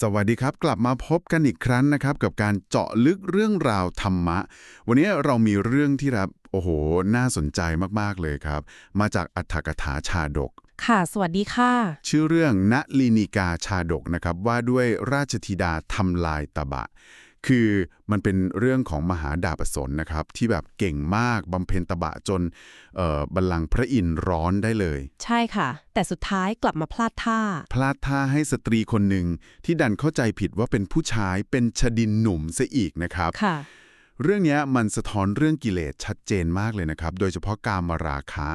สวัสดีครับ กลับมาพบกันอีกครั้งนะครับ กับการเจาะลึกเรื่องราวธรรมะ วันนี้เรามีเรื่องที่รับโอ้โห น่าสนใจมาก ๆ เลยครับ มาจากอัฏฐกถาชาดก ค่ะ สวัสดีค่ะ ชื่อเรื่องณลีนิกาชาดกนะครับ ว่าด้วยราชธิดาทำลายตบะ คือมันเป็นเรื่องของมหาดาบสนนะครับ ที่แบบเก่งมากบำเพ็ญตบะจนเอ่อบัลลังก์พระอินทร์ร้อนได้เลย ใช่ค่ะ แต่สุดท้ายกลับมาพลาดท่า พลาดท่าให้สตรีคนหนึ่งที่ดันเข้าใจผิดว่าเป็นผู้ชายเป็นชดินหนุ่มซะอีกนะครับค่ะ เรื่องเนี้ยมันสะท้อนเรื่องกิเลสชัดเจนมากเลยนะครับ โดยเฉพาะการมาราคะ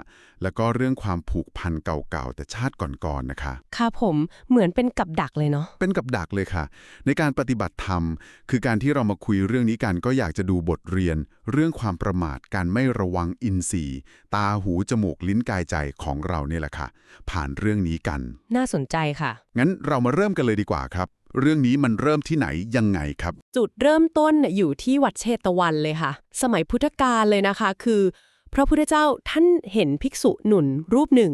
แล้วก็เรื่องความผูกพันเก่าๆ แต่ชาติก่อนๆนะคะ ค่ะผมเหมือนเป็นกับดักเลยเนาะ เป็นกับดักเลยค่ะ ในการปฏิบัติธรรม คือการที่เรามาคุยเรื่องนี้กันก็อยากจะดูบทเรียน เรื่องความประมาทการไม่ระวังอินทรีย์ ตาหูจมูกลิ้นกายใจของเราเนี่ยแหละค่ะ ผ่านเรื่องนี้กัน น่าสนใจค่ะ งั้นเรามาเริ่มกันเลยดีกว่าครับ เรื่องนี้มันเริ่มที่ไหนยังไงครับ จุดเริ่มต้นน่ะอยู่ที่วัดเชตวันเลยค่ะ สมัยพุทธกาลเลยนะคะ คือ พระพุทธเจ้าท่านเห็นภิกษุหนุนรูปหนึ่ง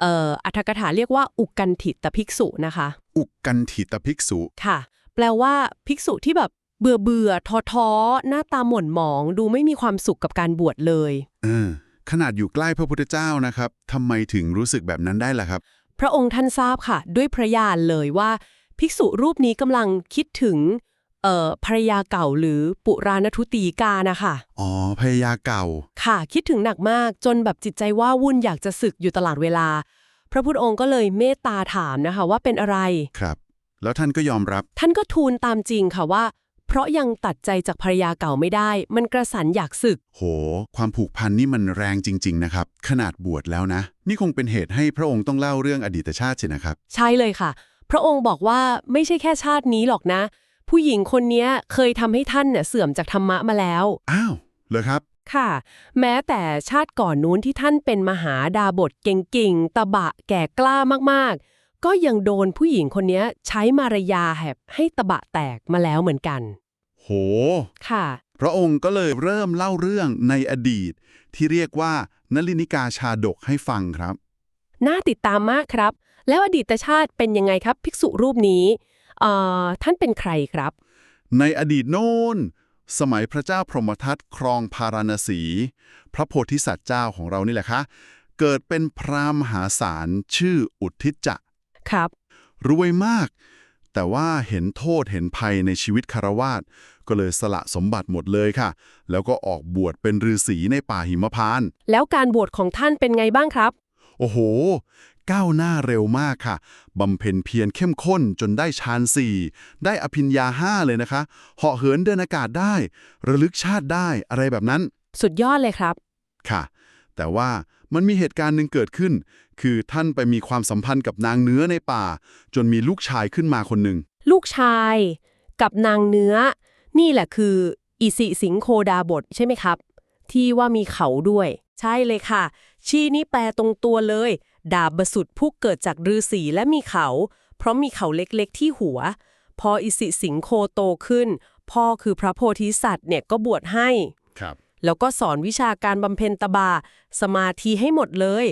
เอ่ออัฏฐกถาเรียกว่าอุกกันถิตภิกษุนะคะ อุกกันถิตภิกษุค่ะ แปลว่าภิกษุที่แบบเบื่อเบื่อท้อท้อๆหน้าตาหม่นหมองดูไม่มีความสุขกับการบวชเลยเออขนาดอยู่ใกล้พระพุทธเจ้านะครับทำไมถึงรู้สึกแบบนั้นได้ล่ะครับ พระองค์ท่านทราบค่ะ ด้วยพระญาณเลยว่า ภิกษุรูปนี้กำลังคิดถึงเอ่อภรรยาเก่าหรือปุราณทุตีกานะคะอ๋อพยาเก่า ค่ะ คิดถึงหนักมากจนแบบจิตใจว่าวุ่นอยากจะสึกอยู่ตลอดเวลา พระพุทธองค์ก็เลยเมตตาถามนะคะว่าเป็นอะไร ครับ แล้วท่านก็ยอมรับ ท่านก็ทูลตามจริงค่ะว่า เพราะยังตัดใจจากภรรยาเก่าไม่ได้ มันกระสันอยากสึก โห ความผูกพันนี่มันแรงจริง ๆ นะครับ ขนาดบวชแล้วนะ นี่คงเป็นเหตุให้พระองค์ต้องเล่าเรื่องอดีตชาติสินะครับ ใช่เลยค่ะ พระองค์บอกว่าไม่ใช่แค่ชาตินี้หรอกนะ ผู้หญิงคนเนี้ยเคยทำให้ท่านเนี่ยเสื่อมจากธรรมะมาแล้ว อ้าวเหรอครับ ค่ะ แม้แต่ชาติก่อนนู้นที่ท่านเป็นมหาดาบทเก่งๆตะบะแก่กล้ามากๆ ก็ยังโดนผู้หญิงคนเนี้ยใช้มารยาแหบให้ตะบะแตกมาแล้วเหมือนกัน โห ค่ะ พระองค์ก็เลยเริ่มเล่าเรื่องในอดีต ที่เรียกว่านลินิกาชาดกให้ฟังครับ น่าติดตามมากครับ แล้วอดีตชาติเป็นยังไงครับ ภิกษุรูปนี้เอ่อท่านเป็นใครครับ ในอดีตโน้นสมัยพระเจ้าพรหมทัตครองพาราณสี พระโพธิสัตว์เจ้าของเรานี่แหละคะ เกิดเป็นพราหมณ์มหาศาลชื่ออุทธิจจะครับ รวยมาก แต่ว่าเห็นโทษเห็นภัยในชีวิตคารวาสก็เลยสละสมบัติหมดเลยค่ะ แล้วก็ออกบวชเป็นฤาษีในป่าหิมพานต์แล้วการบวชของท่านเป็นไงบ้างครับ โอ้โห ก้าวหน้าเร็วมากค่ะ บำเพ็ญเพียรเข้มข้นจนได้ฌานสี่ได้อภิญญาห้าเลยนะคะเหาะเหินเดินอากาศได้ ระลึกชาติได้อะไรแบบนั้น สุดยอดเลยครับ ค่ะ แต่ว่ามันมีเหตุการณ์หนึ่งเกิดขึ้น คือท่านไปมีความสัมพันธ์กับนางเนื้อในป่า จนมีลูกชายขึ้นมาคนหนึ่ง ลูกชาย กับนางเนื้อ นี่แหละคือ อิสิสิงโคดาบทใช่ไหมครับ ที่ว่ามีเขาด้วย ใช่เลยค่ะ ชีนี่แปลตรงตัวเลย ดาบบสุดผู้เกิดจากฤาษีและมีเขา เพราะมีเขาเล็กๆที่หัว พออิสิสิงโคโตขึ้น พ่อคือพระโพธิสัตว์เนี่ยก็บวชให้ครับ แล้วก็สอนวิชาการบำเพ็ญตบะสมาธิให้หมดเลย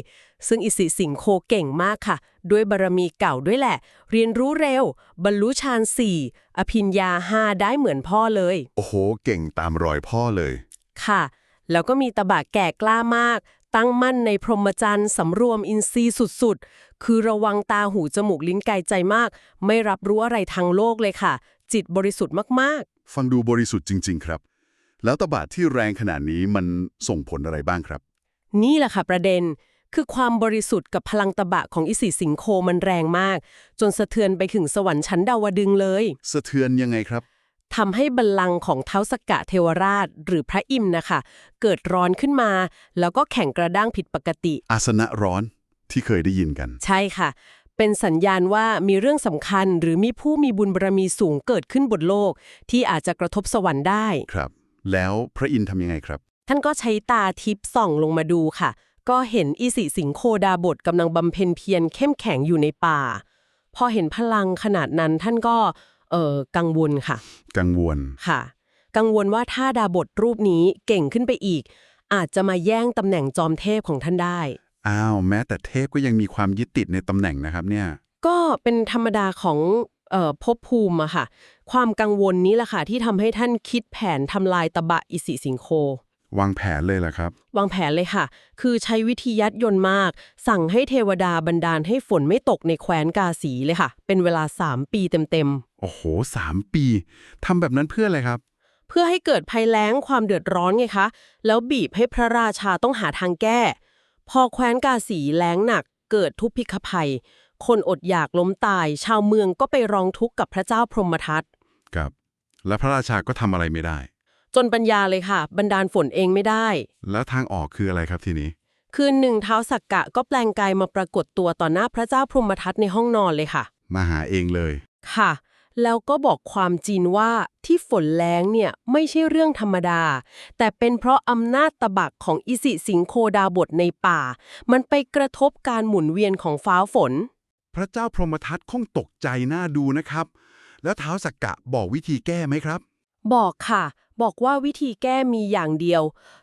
ซึ่งอิสิสิงโคเก่งมากค่ะ ด้วยบารมีเก่าด้วยแหละ เรียนรู้เร็ว บรรลุฌานสี่อภิญญาห้าได้เหมือนพ่อเลย โอ้โห เก่งตามรอยพ่อเลย ค่ะ แล้วก็มีตบะแก่กล้ามาก ตั้งมั่นในพรหมจรรย์สำรวมอินทรีย์สุดๆ คือระวังตาหูจมูกลิ้นกายใจมาก ไม่รับรู้อะไรทางโลกเลยค่ะ จิตบริสุทธิ์มากๆ ฟังดูบริสุทธิ์จริง ๆ ครับ แล้วตบะที่แรงขนาดนี้มันส่งผลอะไรบ้างครับ นี่แหละค่ะประเด็นคือความบริสุทธิ์กับพลังตบะของอิสิสิงโคมันแรงมาก จนสะเทือนไปถึงสวรรค์ชั้นดาวดึงส์เลย สะเทือนยังไงครับ ทำให้บัลลังก์ของเท้าสกกะเทวราชหรือพระอิมนะคะ เกิดร้อนขึ้นมา แล้วก็แข็งกระด้างผิดปกติ อาสนะร้อนที่เคยได้ยินกัน ใช่ค่ะ เป็นสัญญาณว่ามีเรื่องสำคัญหรือมีผู้มีบุญบารมีสูงเกิดขึ้นบนโลก ที่อาจจะกระทบสวรรค์ได้ ครับ แล้วพระอินทร์ทำยังไงครับ ท่านก็ใช้ตาทิพย์ส่องลงมาดูค่ะ ก็เห็นอิสิสิงโคดาบทกำลังบำเพ็ญเพียรเข้มแข็งอยู่ในป่า พอเห็นพลังขนาดนั้นท่านก็ เออกังวลค่ะ กังวลค่ะ กังวลว่าถ้าดาบทรูปนี้เก่งขึ้นไปอีก อาจจะมาแย่งตำแหน่งจอมเทพของท่านได้ อ้าวแม้แต่เทพก็ยังมีความยึดติดในตำแหน่งนะครับเนี่ยก็เป็นธรรมดาของเอ่อภพภูมิอะค่ะ ความกังวลนี้แหละค่ะที่ทำให้ท่านคิดแผนทำลายตะบะอิสิสิงโควางแผนเลยเหรอครับ วางแผนเลยค่ะ คือใช้วิธียัดยนต์มาก สั่งให้เทวดาบันดาลให้ฝนไม่ตกในแคว้นกาสีเลยค่ะ เป็นเวลา 3 ปีเต็ม โอ้โหสามปีทำแบบนั้นเพื่ออะไรครับๆเพื่อให้เกิดภัยแล้งความเดือดร้อนไงคะ แล้วบีบให้พระราชาต้องหาทางแก้ พอแคว้นกาสีแล้งหนัก เกิดทุพพิฆภัย คนอดอยากล้มตาย ชาวเมืองก็ไปร้องทุกข์กับพระเจ้าพรหมทัตครับ และพระราชาก็ทำอะไรไม่ได้ จนปัญญาเลยค่ะบันดาลฝนเองไม่ได้ แล้วทางออกคืออะไรครับทีนี้ คืนหนึ่งเท้าสักกะก็แปลงกายมาปรากฏตัวต่อหน้าพระเจ้าพรหมทัตในห้องนอนเลยค่ะ มาหาเองเลย ค่ะ แล้วก็บอกความจริงว่าที่ฝนแล้งเนี่ยไม่ใช่เรื่องธรรมดา แต่เป็นเพราะอำนาจตะบักของอิสิสิงโคดาบทในป่า มันไปกระทบการหมุนเวียนของฟ้าฝน พระเจ้าพรหมทัตคงตกใจน่าดูนะครับ แล้วเท้าสักกะบอกวิธีแก้ไหมครับ บอกค่ะ บอกว่าวิธีแก้มีอย่างเดียว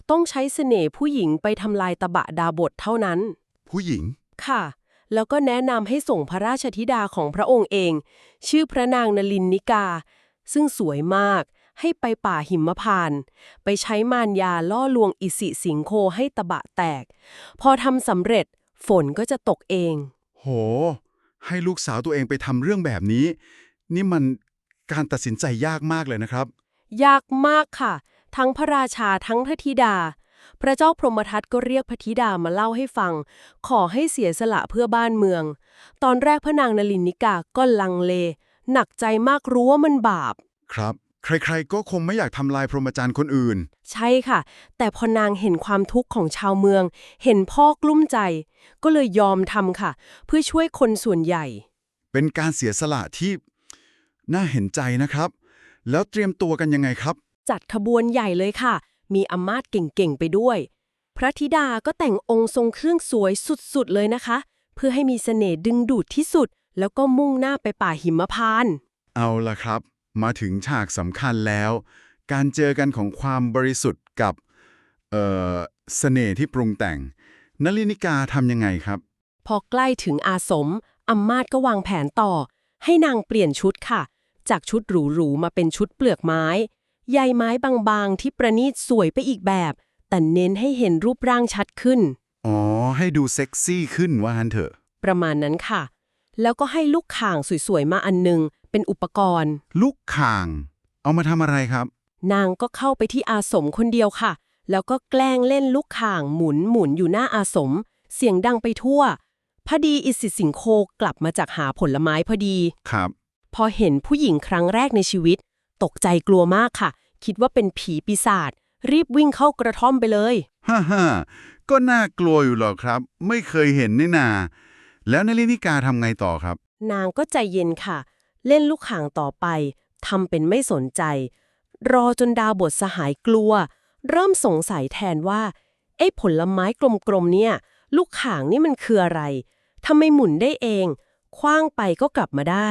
ต้องใช้เสน่ห์ผู้หญิงไปทำลายตะบะดาบทเท่านั้น ผู้หญิงค่ะ แล้วก็แนะนำให้ส่งพระราชธิดาของพระองค์เอง ชื่อพระนางนลินนิกา ซึ่งสวยมาก ให้ไปป่าหิมพานต์ไปใช้มารยาล่อลวงอิสิสิงโคให้ตะบะแตก พอทำสำเร็จฝนก็จะตกเอง โห ให้ลูกสาวตัวเองไปทำเรื่องแบบนี้ นี่มันการตัดสินใจยากมากเลยนะครับ ยากมากค่ะ ทั้งพระราชาทั้งพระธิดา พระเจ้าพรหมทัตก็เรียกพระธิดามาเล่าให้ฟัง ขอให้เสียสละเพื่อบ้านเมือง ตอนแรกพระนางนลินนิกาก็ลังเล หนักใจมากรู้ว่ามันบาป ครับ ใครๆก็คงไม่อยากทำลายพรหมจรรย์คนอื่น ใช่ค่ะ แต่พอนางเห็นความทุกข์ของชาวเมือง เห็นพ่อกลุ้มใจ ก็เลยยอมทำค่ะ เพื่อช่วยคนส่วนใหญ่ เป็นการเสียสละที่น่าเห็นใจนะครับ แล้วเตรียมตัวกันยังไงครับ จัดขบวนใหญ่เลยค่ะ มีอำมาตย์เก่งๆไปด้วย พระธิดาก็แต่งองค์ทรงเครื่องสวยสุดๆเลยนะคะ เพื่อให้มีเสน่ห์ดึงดูดที่สุด แล้วก็มุ่งหน้าไปป่าหิมพานต์เอาละครับ มาถึงฉากสำคัญแล้ว การเจอกันของความบริสุทธิ์กับ เอ่อเสน่ห์ที่ปรุงแต่งนลินิกาทำยังไงครับ พอใกล้ถึงอาสมอำมาตย์ก็วางแผนต่อ ให้นางเปลี่ยนชุดค่ะ จากชุดหรูๆมาเป็นชุดเปลือกไม้ ใยไม้บางๆ ที่ประณีตสวยไปอีกแบบ แต่เน้นให้เห็นรูปร่างชัดขึ้น อ๋อ ให้ดูเซ็กซี่ขึ้นว่าฮันเถอะ ประมาณนั้นค่ะ แล้วก็ให้ลูกข่างสวยๆ มาอันหนึง เป็นอุปกรณ์ ลูกข่าง เอามาทำอะไรครับ นางก็เข้าไปที่อาสมคนเดียวค่ะ แล้วก็แกล้งเล่นลูกข่างหมุนหมุนอยู่หน้าอาสม เสียงดังไปทั่ว พอดีอิสิสิงโคกลับมาจากหาผลไม้พอดี ครับ พอเห็นผู้หญิงครั้งแรกในชีวิต ตกใจกลัวมากค่ะ คิดว่าเป็นผีปีศาจรีบวิ่งเข้ากระท่อมไปเลย ฮ่าฮ่าก็น่ากลัวอยู่หรอกครับ ไม่เคยเห็นนี่นา แล้วนลินิกาทำไงต่อครับ นางก็ใจเย็นค่ะ เล่นลูกข่างต่อไปทำเป็นไม่สนใจ รอจนดาวบทสหายกลัว เริ่มสงสัยแทนว่าไอ้ผลไม้กลมๆเนี่ย ลูกข่างนี่มันคืออะไรทำไมหมุนได้เองคว้างไปก็กลับมาได้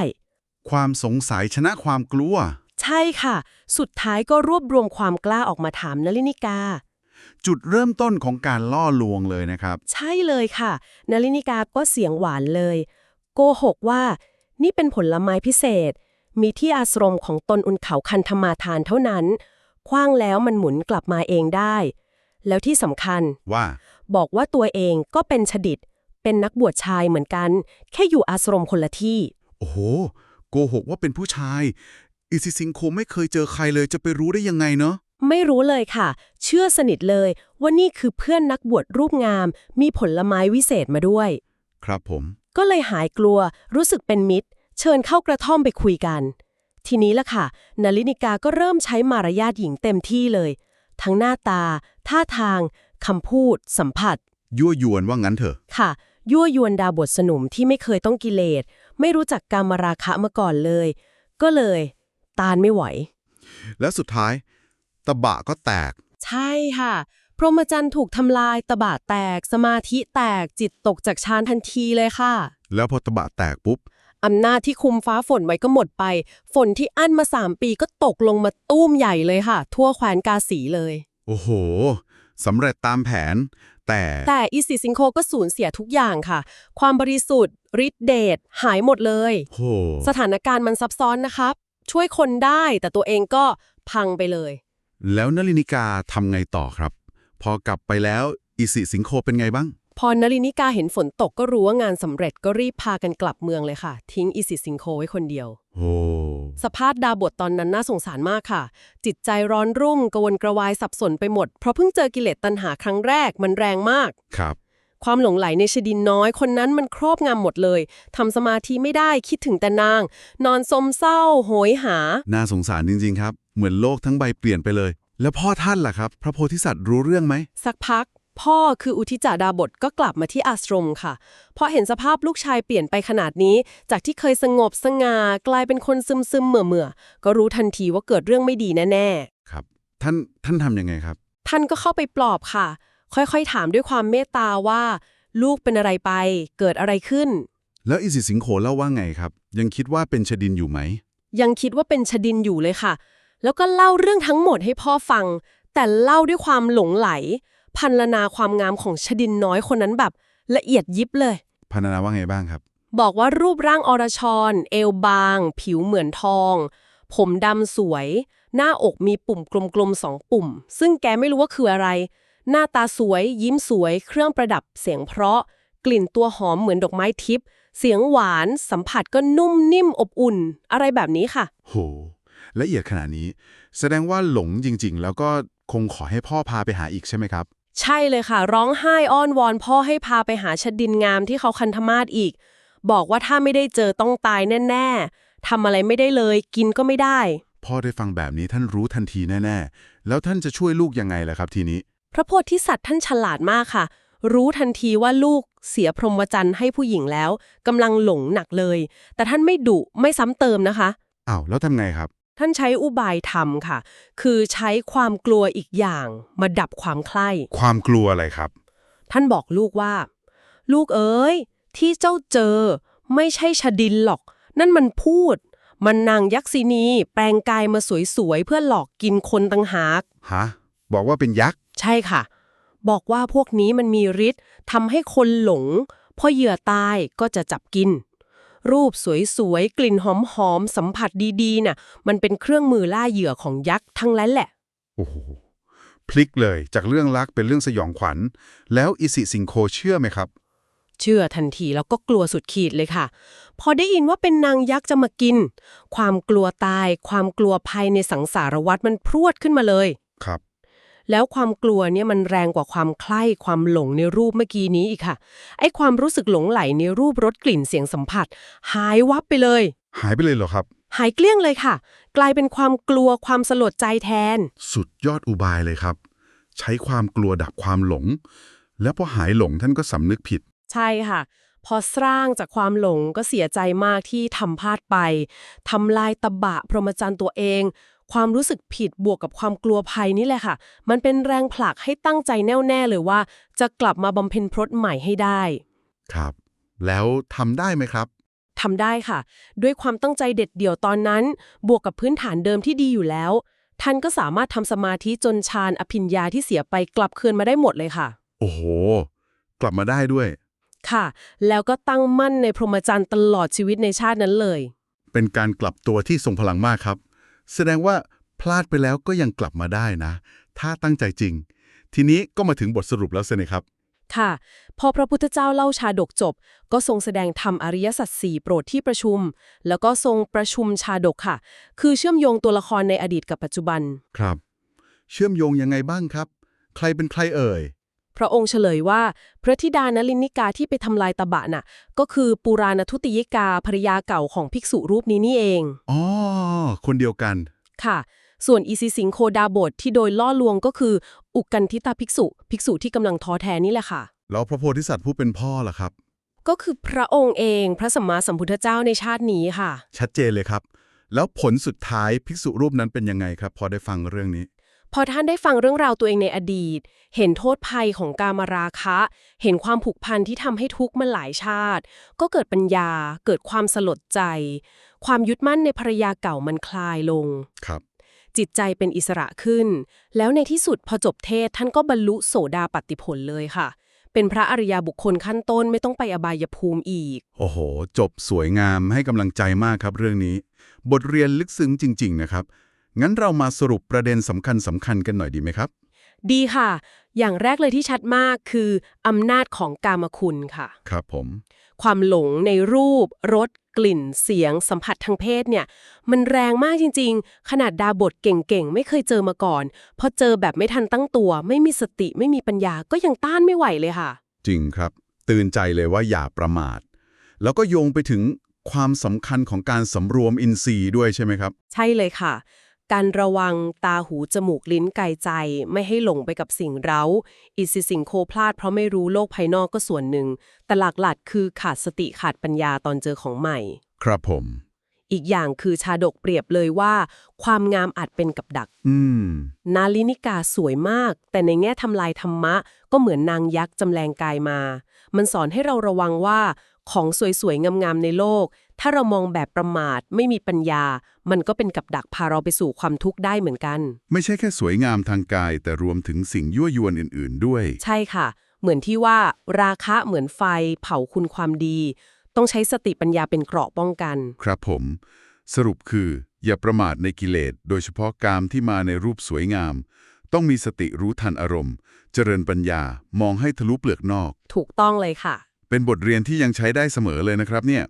ความสงสัยชนะความกลัว ใช่ค่ะ สุดท้ายก็รวบรวมความกล้าออกมาถามนลินิกา จุดเริ่มต้นของการล่อลวงเลยนะครับ ใช่เลยค่ะนลินิกาก็เสียงหวานเลย โกหกว่า นี่เป็นผลไม้พิเศษ มีที่อาสรมของตนอุนเขาคันธมาทานเท่านั้นคว้างแล้วมันหมุนกลับมาเองได้ แล้วที่สำคัญว่า บอกว่าตัวเองก็เป็นฉดิตเป็นนักบวชชายเหมือนกัน แค่อยู่อาสรมคนละที่ โอ้โห โกหกว่าเป็นผู้ชาย อิซิซิงโคไม่เคยเจอใครเลยจะไปรู้ได้ยังไงเนาะไม่รู้เลยค่ะ เชื่อสนิทเลยว่านี่คือเพื่อนนักบวชรูปงาม มีผลไม้วิเศษมาด้วย ครับผม ก็เลยหายกลัว รู้สึกเป็นมิตร เชิญเข้ากระท่อมไปคุยกัน ทีนี้ล่ะค่ะ นาลินิกาก็เริ่มใช้มารยาทหญิงเต็มที่เลย ทั้งหน้าตา ท่าทางคำพูด สัมผัส ยั่วยวนว่างั้นเถอะ ค่ะ ยั่วยวนดาวบทสนุมที่ไม่เคยต้องกิเลส ไม่รู้จักการมราคะมาก่อนเลย ก็เลย ตานไม่ไหว แล้วสุดท้ายตะบะก็แตก ใช่ค่ะ พรหมจรรย์ถูกทำลายตบะแตก สมาธิแตกจิตตกจากฌานทันทีเลยค่ะ แล้วพอตะบะแตกปุ๊บอำนาจที่คุมฟ้าฝนไว้ก็หมดไป ฝนที่อั้นมาสามปีก็ตกลงมาตุ้มใหญ่เลยค่ะ ทั่วแคว้นกาสีเลย โอ้โหสำเร็จตามแผน แต่แต่อีซิซิงโคก็สูญเสียทุกอย่างค่ะ ความบริสุทธิ์ฤทธิ์เดชหายหมดเลย โห สถานการณ์มันซับซ้อนนะครับ ช่วยคนได้ แต่ตัวเองก็พังไปเลย แล้วนลินิกาทำไงต่อครับ พอกลับไปแล้วอิสิสิงโคเป็นไงบ้าง พอนลินิกาเห็นฝนตกก็รู้ว่างานสำเร็จก็รีบพากันกลับเมืองเลยค่ะ ทิ้งอีซิซิงโคไว้คนเดียวโหสภาพดาบทตอนนั้นน่าสงสารมากค่ะ จิตใจร้อนรุ่มกระวนกระวายสับสนไปหมด เพราะเพิ่งเจอกิเลสตัณหาครั้งแรกมันแรงมาก ครับ ความหลงไหลในชดินน้อยคนนั้นมันครอบงำหมดเลยทำสมาธิไม่ได้คิดถึงแต่นาง นอนสมเศร้า โหยหา น่าสงสารจริง ๆ ครับ เหมือนโลกทั้งใบเปลี่ยนไปเลย แล้วพ่อท่านล่ะครับ พระโพธิสัตว์รู้เรื่องไหม สักพัก พ่อคืออุทิจาดาบทก็กลับมาที่อาสรมค่ะเพราะเห็นสภาพลูกชายเปลี่ยนไปขนาดนี้ จากที่เคยสงบสง่ากลายเป็นคนซึมซึมๆเหม่อเมื่อๆก็รู้ทันทีว่าเกิดเรื่องไม่ดีแน่ครับ ท่านท่านทำยังไงครับๆท่านก็เข้าไปปลอบค่ะ ค่อยๆ ถามด้วยความเมตตาว่า ลูกเป็นอะไรไป เกิดอะไรขึ้น แล้วอิสิสิงโคเล่าว่าไงครับ ยังคิดว่าเป็นชดินอยู่ไหม ยังคิดว่าเป็นชดินอยู่เลยค่ะ แล้วก็เล่าเรื่องทั้งหมดให้พ่อฟัง แต่เล่าด้วยความหลงไหล พันลนาความงามของชดินน้อยคนนั้นแบบละเอียดยิบเลยพรรณนาว่าไงบ้างครับ บอกว่ารูปร่างอรชร เอวบาง ผิวเหมือนทอง ผมดำสวย หน้าอกมีปุ่มกลมๆสองปุ่ม ซึ่งแกไม่รู้ว่าคืออะไร หน้าตาสวย ยิ้มสวย เครื่องประดับเสียงเพราะ กลิ่นตัวหอมเหมือนดอกไม้ทิพย์เสียงหวาน สัมผัสก็นุ่มนิ่มอบอุ่น อะไรแบบนี้ค่ะ โหละเอียดขนาดนี้ แสดงว่าหลงจริง ๆ แล้วก็คงขอให้พ่อพาไปหาอีกใช่ไหมครับ ใช่เลยค่ะ ร้องไห้อ้อนวอนพ่อให้พาไปหาชดินงามที่เขาคันธมาศอีก บอกว่าถ้าไม่ได้เจอต้องตายแน่ๆทำอะไรไม่ได้เลย กินก็ไม่ได้ พ่อได้ฟังแบบนี้ท่านรู้ทันทีแน่ๆ แล้วท่านจะช่วยลูกยังไงล่ะครับทีนี้ พระโพธิสัตว์ท่านฉลาดมากค่ะ รู้ทันทีว่าลูกเสียพรหมจรรย์ให้ผู้หญิงแล้วกำลังหลงหนักเลย แต่ท่านไม่ดุไม่ซ้ำเติมนะคะ อ้าวแล้วทำไงครับ ท่านใช้อุบายธรรมค่ะ คือใช้ความกลัวอีกอย่างมาดับความใคร่ความกลัวอะไรครับ ท่านบอกลูกว่า ลูกเอ๋ยที่เจ้าเจอ ไม่ใช่ชดินหรอก นั่นมันพูด มันนางยักษินี แปลงกายมาสวยๆเพื่อหลอกกินคนตั้งหากฮะบอกว่าเป็นยักษ์ ใช่ค่ะ บอกว่าพวกนี้มันมีฤทธิ์ทำให้คนหลง พอเหยื่อตายก็จะจับกิน รูปสวยๆ กลิ่นหอมๆ สัมผัสดีๆ น่ะ มันเป็นเครื่องมือล่าเหยื่อของยักษ์ทั้งนั้นแหละ โอ้โห พลิกเลยจากเรื่องรักเป็นเรื่องสยองขวัญ แล้วอิสิสิงโคเชื่อไหมครับ เชื่อทันทีแล้วก็กลัวสุดขีดเลยค่ะ พอได้ยินว่าเป็นนางยักษ์จะมากิน ความกลัวตาย ความกลัวภัยในสังสารวัฏมันพรวดขึ้นมาเลยครับ แล้วความกลัวเนี่ยมันแรงกว่าความใคร่ความหลงในรูปเมื่อกี้นี้อีกค่ะ ไอ้ความรู้สึกหลงไหลในรูปรสกลิ่นเสียงสัมผัส หายวับไปเลย หายไปเลยเหรอครับ หายเกลี้ยงเลยค่ะ กลายเป็นความกลัวความสลดใจแทน สุดยอดอุบายเลยครับ ใช้ความกลัวดับความหลง แล้วพอหายหลงท่านก็สำนึกผิด ใช่ค่ะพอสร้างจากความหลงก็เสียใจมากที่ทำพลาดไป ทำลายตะบะพรหมจรรย์ตัวเอง ความรู้สึกผิดบวกกับความกลัวภัยนี่แหละค่ะ มันเป็นแรงผลักให้ตั้งใจแน่วแน่เลยว่า จะกลับมาบำเพ็ญพรตใหม่ให้ได้ ครับ แล้วทำได้ไหมครับทำได้ค่ะ ด้วยความตั้งใจเด็ดเดี่ยวตอนนั้น บวกกับพื้นฐานเดิมที่ดีอยู่แล้ว ท่านก็สามารถทำสมาธิจนฌานอภิญญาที่เสียไปกลับคืนมาได้หมดเลยค่ะ โอ้โห กลับมาได้ด้วย ค่ะ แล้วก็ตั้งมั่นในพรหมจรรย์ตลอดชีวิตในชาตินั้นเลย เป็นการกลับตัวที่ทรงพลังมากครับ แสดงว่าพลาดไปแล้วก็ยังกลับมาได้นะ ถ้าตั้งใจจริง ทีนี้ก็มาถึงบทสรุปแล้วสินะครับ ค่ะ พอพระพุทธเจ้าเล่าชาดกจบ ก็ทรงแสดงธรรมอริยสัจสี่โปรดที่ประชุม แล้วก็ทรงประชุมชาดกค่ะ คือเชื่อมโยงตัวละครในอดีตกับปัจจุบัน ครับ เชื่อมโยงยังไงบ้างครับ ใครเป็นใครเอ่ยพ ระองค์เฉลยว่า พระธิดานลินนิกาที่ไปทำลายตบะน่ะ ก็คือปุราณทุติยกาภรรยาเก่าของภิกษุรูปนี้นี่เองอ๋อคนเดียวกัน ค่ะ ส่วนอีซิสิงโคดาบทที่โดยล่อลวงก็คือ อุกกันทิตาภิกษุ ภิกษุที่กำลังท้อแท้นี่แหละค่ะ แล้วพระโพธิสัตว์ผู้เป็นพ่อล่ะครับ ก็คือพระองค์เองพระสัมมาสัมพุทธเจ้าในชาตินี้ค่ะ ชัดเจนเลยครับ แล้วผลสุดท้ายภิกษุรูปนั้นเป็นยังไงครับ พอได้ฟังเรื่องนี้ พอท่านได้ฟังเรื่องราวตัวเองในอดีต เห็นโทษภัยของกามราคะ เห็นความผูกพันที่ทำให้ทุกข์มาหลายชาติ ก็เกิดปัญญา เกิดความสลดใจ ความยึดมั่นในภรรยาเก่ามันคลายลง ครับ จิตใจเป็นอิสระขึ้น แล้วในที่สุดพอจบเทศท่านก็บรรลุโสดาปัตติผลเลยค่ะ เป็นพระอริยบุคคลขั้นต้นไม่ต้องไปอบายภูมิอีก โอ้โห จบสวยงามให้กำลังใจมากครับเรื่องนี้ บทเรียนลึกซึ้งจริง ๆ นะครับ งั้นเรามาสรุปประเด็นสำคัญสำคัญกันหน่อยดีไหมครับ ดีค่ะ อย่างแรกเลยที่ชัดมากคืออำนาจของกามคุณค่ะ ครับผม ความหลงในรูปรสกลิ่นเสียงสัมผัสทางเพศเนี่ย มันแรงมากจริง ๆ ขนาดดาบทเก่งๆ ไม่เคยเจอมาก่อน พอเจอแบบไม่ทันตั้งตัว ไม่มีสติไม่มีปัญญาก็ยังต้านไม่ไหวเลยค่ะ จริงครับ ตื่นใจเลยว่าอย่าประมาท แล้วก็โยงไปถึงความสำคัญของการสำรวมอินทรีย์ด้วยใช่ไหมครับ ใช่เลยค่ะ การระวังตาหูจมูกลิ้นกายใจ ไม่ให้หลงไปกับสิ่งเร้า อิสิสิ่งโคพลาดเพราะไม่รู้โลกภายนอกก็ส่วนหนึ่ง แต่หลักๆคือขาดสติขาดปัญญาตอนเจอของใหม่ ครับผม อีกอย่างคือชาดกเปรียบเลยว่า ความงามอาจเป็นกับดัก อืม นาลินิกาสวยมาก แต่ในแง่ทำลายธรรมะ ก็เหมือนนางยักษ์จำแรงกายมา มันสอนให้เราระวังว่าของสวยๆงามๆในโลก ถ้าเรามองแบบประมาทไม่มีปัญญา มันก็เป็นกับดักพาเราไปสู่ความทุกข์ได้เหมือนกัน ไม่ใช่แค่สวยงามทางกาย แต่รวมถึงสิ่งยั่วยวนอื่น ๆ ด้วย ใช่ค่ะ เหมือนที่ว่าราคะเหมือนไฟ เผาคุณความดี ต้องใช้สติปัญญาเป็นเกราะป้องกัน ครับผม สรุปคือ อย่าประมาทในกิเลส โดยเฉพาะกามที่มาในรูปสวยงาม ต้องมีสติรู้ทันอารมณ์ เจริญปัญญามองให้ทะลุเปลือกนอก ถูกต้องเลยค่ะ เป็นบทเรียนที่ยังใช้ได้เสมอเลยนะครับเนี่ย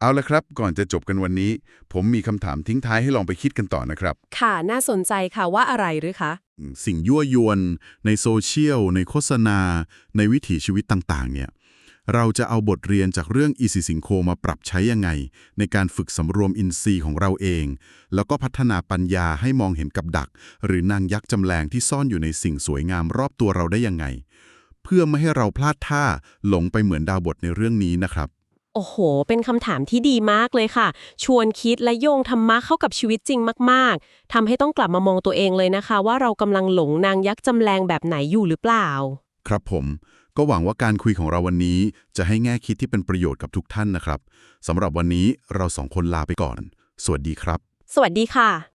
เอาละครับ ก่อนจะจบกันวันนี้ ผมมีคำถามทิ้งท้ายให้ลองไปคิดกันต่อนะครับ ค่ะน่าสนใจค่ะว่าอะไรหรือคะ สิ่งยั่วยวน ในโซเชียล ในโฆษณา ในวิถีชีวิตต่างๆ เนี่ย เราจะเอาบทเรียนจากเรื่องอีสิสิงโคมาปรับใช้ยังไง ในการฝึกสำรวมอินทรีย์ของเราเอง แล้วก็พัฒนาปัญญาให้มองเห็นกับดัก หรือนางยักษ์จำแรงที่ซ่อนอยู่ในสิ่งสวยงามรอบตัวเราได้ยังไง เพื่อไม่ให้เราพลาดท่าหลงไปเหมือนดาวบทในเรื่องนี้นะครับ โอ้โห เป็นคำถามที่ดีมากเลยค่ะ ชวนคิดและโยงธรรมะเข้ากับชีวิตจริงมาก ๆทำให้ต้องกลับมามองตัวเองเลยนะคะ ว่าเรากำลังหลงนางยักษ์จำแรงแบบไหนอยู่หรือเปล่า ครับผม ก็หวังว่าการคุยของเราวันนี้ จะให้แง่คิดที่เป็นประโยชน์กับทุกท่านนะครับสำหรับวันนี้เราสองคนลาไปก่อน สวัสดีครับ สวัสดีค่ะ